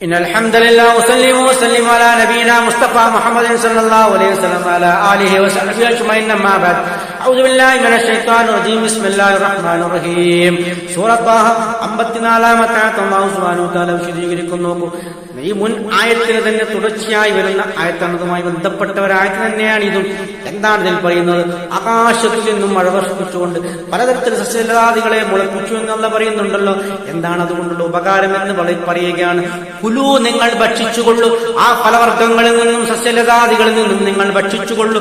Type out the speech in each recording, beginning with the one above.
إن الحمد لله وسلم وسلم على نبينا مصطفى محمد صلى الله عليه وسلم على آله وصحبه أجمعين أما بعد أعوذ بالله من الشيطان الرجيم بسم الله الرحمن الرحيم സൂറത്ത് താഹ അമ്പത്തിനാലാമത്തെ ആയത്ത് അള്ളാഹു സുബ്ഹാനഹു വ തആല വിശദീകരിക്കുന്നു നോക്കൂ ഈ മുൻ ആയത്തിന് തന്നെ തുടർച്ചയായി വരുന്ന ആയത്താണതുമായി ബന്ധപ്പെട്ട ഒരായത്ത് തന്നെയാണ് ഇതും എന്താണ് ഇതിൽ പറയുന്നത്? ആകാശത്തിൽ നിന്നും മഴ വർഷിപ്പിച്ചുകൊണ്ട് പലതരത്തിൽ സസ്യലതാദികളെ മുളപ്പിച്ചു എന്നുള്ള പറയുന്നുണ്ടല്ലോ. എന്താണ് അതുകൊണ്ടുള്ള ഉപകാരം എന്ന് പറ- പറയുകയാണ്. കുലു നിങ്ങൾ ഭക്ഷിച്ചുകൊള്ളു. ആ ഫലവർഗങ്ങളിൽ നിന്നും സസ്യലതാദികളിൽ നിന്നും നിങ്ങൾ ഭക്ഷിച്ചുകൊള്ളു.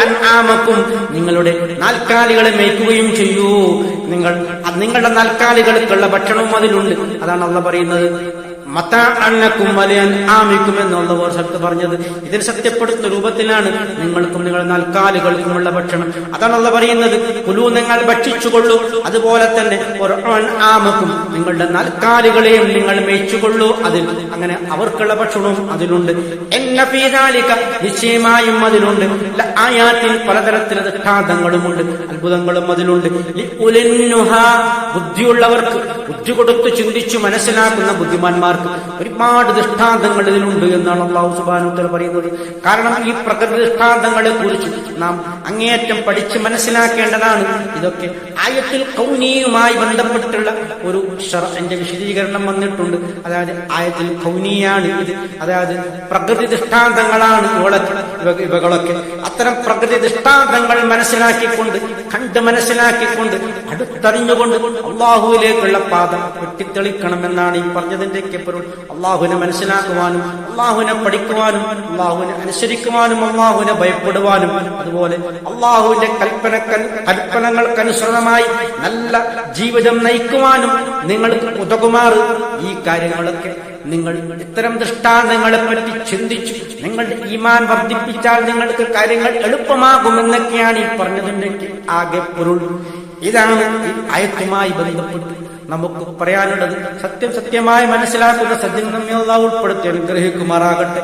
അൻആമക്കും നിങ്ങളുടെ നാൽക്കാലികളെ മേയ്ക്കുകയും ചെയ്യൂ. നിങ്ങൾ നിങ്ങളുടെ നാൽക്കാലികൾക്കുള്ള ഭക്ഷണവും അതിലുണ്ട്. അതാണ് അള്ള പറയുന്നത്. മത്താ അണ്ണക്കും വലിയ ആമിക്കും എന്നുള്ള ഒരു സ്ഥലത്ത് പറഞ്ഞത്. ഇതിന് സത്യപ്പെടുത്തുന്ന രൂപത്തിലാണ് നിങ്ങൾക്കും നിങ്ങൾ നാൽക്കാലികൾക്കുമുള്ള ഭക്ഷണം. അതാണല്ല പറയുന്നത്. കുലു നിങ്ങൾ ഭക്ഷിച്ചുകൊള്ളൂ. അതുപോലെ തന്നെ ആമക്കും നിങ്ങളുടെ നാൽക്കാലികളെയും നിങ്ങൾ മേയിച്ചുകൊള്ളൂ. അതിൽ അങ്ങനെ അവർക്കുള്ള ഭക്ഷണവും അതിലുണ്ട്. എന്ന പീതാലിക നിശ്ചയമായും അതിലുണ്ട്. ആയാത്തിൽ പലതരത്തിലെ ദൃഷ്ടാന്തങ്ങളുമുണ്ട് അത്ഭുതങ്ങളും അതിലുണ്ട്. ബുദ്ധിയുള്ളവർക്ക് ബുദ്ധി കൊടുത്ത് ചിന്തിച്ചു മനസ്സിലാക്കുന്ന ബുദ്ധിമാന്മാർക്ക് ഒരുപാട് ദൃഷ്ടാന്തങ്ങൾ ഇതിലുണ്ട് എന്നാണ് അള്ളാഹു സുബാനുത്തൽ പറയുന്നത്. കാരണം ഈ പ്രകൃതി ദൃഷ്ടാന്തങ്ങളെ കുറിച്ച് നാം അങ്ങേയറ്റം പഠിച്ച് മനസ്സിലാക്കേണ്ടതാണ്. ഇതൊക്കെ ആയത്തിൽ കൗനീയുമായി ബന്ധപ്പെട്ടുള്ള ഒരു എന്റെ വിശദീകരണം വന്നിട്ടുണ്ട്. അതായത് ആയത്തിൽ കൗനീയാണ് ഇത്. അതായത് പ്രകൃതി ദൃഷ്ടാന്തങ്ങളാണ് ഇവളൊക്കെ ഇവ- ഇവകളൊക്കെ. അത്തരം പ്രകൃതി ദൃഷ്ടാന്തങ്ങൾ മനസ്സിലാക്കിക്കൊണ്ട് കണ്ട് മനസ്സിലാക്കിക്കൊണ്ട് അടുത്തറിഞ്ഞുകൊണ്ട് അള്ളാഹുവിലേക്കുള്ള പാത വെട്ടിത്തെളിക്കണമെന്നാണ് ഈ പറഞ്ഞതിന്റെ പൊരുൾ. അള്ളാഹുവിനെ മനസ്സിലാക്കുവാനും അള്ളാഹുവിനെ പഠിക്കുവാനും അള്ളാഹുവിനെ അനുസരിക്കുവാനും അള്ളാഹുവിനെ ഭയപ്പെടുവാനും അതുപോലെ അള്ളാഹുവിന്റെ കൽപ്പന കൽപ്പനകൾക്കനുസൃതമായി നല്ല ജീവിതം നയിക്കുവാനും നിങ്ങൾക്ക് ഉതകുമാറ്. ഈ കാര്യങ്ങളൊക്കെ നിങ്ങൾ ഇത്തരം ദൃഷ്ടാന്തങ്ങളെ പറ്റി ചിന്തിച്ചു നിങ്ങളുടെ ഈമാൻ വർദ്ധിപ്പിച്ചാൽ നിങ്ങൾക്ക് കാര്യങ്ങൾ എളുപ്പമാകുമെന്നൊക്കെയാണ് ഈ പറഞ്ഞതിന്റെ ആകെ പൊരുൾ. ഇതാണ് ഈ ആയത്തുമായി ബന്ധപ്പെട്ട് നമുക്ക് പറയാനുള്ളത് സത്യം സത്യമായി മനസ്സിലാക്കുന്ന സത്യം നമ്മെ ഉൾപ്പെടുത്തി അനുഗ്രഹിക്കുമാറാകട്ടെ.